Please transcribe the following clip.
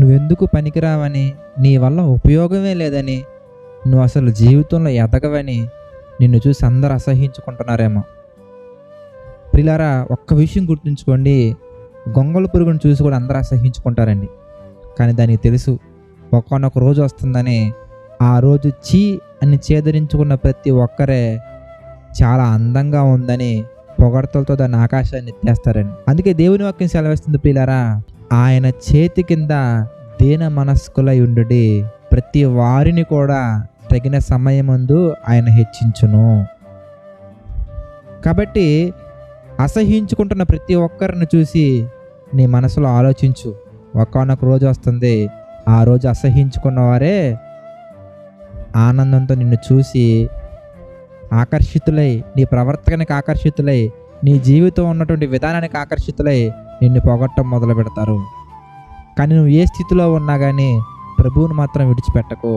నువ్వెందుకు పనికిరావని నీ వల్ల ఉపయోగమే లేదని నువ్వు అసలు జీవితంలో ఎదగవని నిన్ను చూసి అందరు అసహించుకుంటున్నారేమో ప్రిలారా ఒక్క విషయం గుర్తుంచుకోండి. గొంగళ పురుగును చూసి కూడా అందరూ అసహించుకుంటారండి కానీ దానికి తెలుసు ఒక్కనొక రోజు వస్తుందని ఆ రోజు చీ అని చేదరించుకున్న ప్రతి ఒక్కరే చాలా అందంగా ఉందని పొగడతలతో దాని ఆకాశాన్ని ఎత్తేస్తారండి. అందుకే దేవుని వాక్యం సెలవిస్తుంది ప్రియులారా ఆయన చేతి కింద దీన మనస్కులై ఉండు ప్రతి వారిని కూడా తగిన సమయమందు ఆయన హెచ్చించును. కాబట్టి అసహించుకుంటున్న ప్రతి ఒక్కరిని చూసి నీ మనసులో ఆలోచించు. ఒకనొక రోజు వస్తుంది. ఆ రోజు అసహించుకున్న వారే ఆనందంతో నిన్ను చూసి ఆకర్షితులై నీ ప్రవర్తనకి ఆకర్షితులై నీ జీవితం ఉన్నటువంటి విధానానికి ఆకర్షితులై నిన్ను పొగట్టం మొదలు పెడతారు కానీ నువ్వు ఏ స్థితిలో ఉన్నా కానీ ప్రభువుని మాత్రం విడిచిపెట్టకు.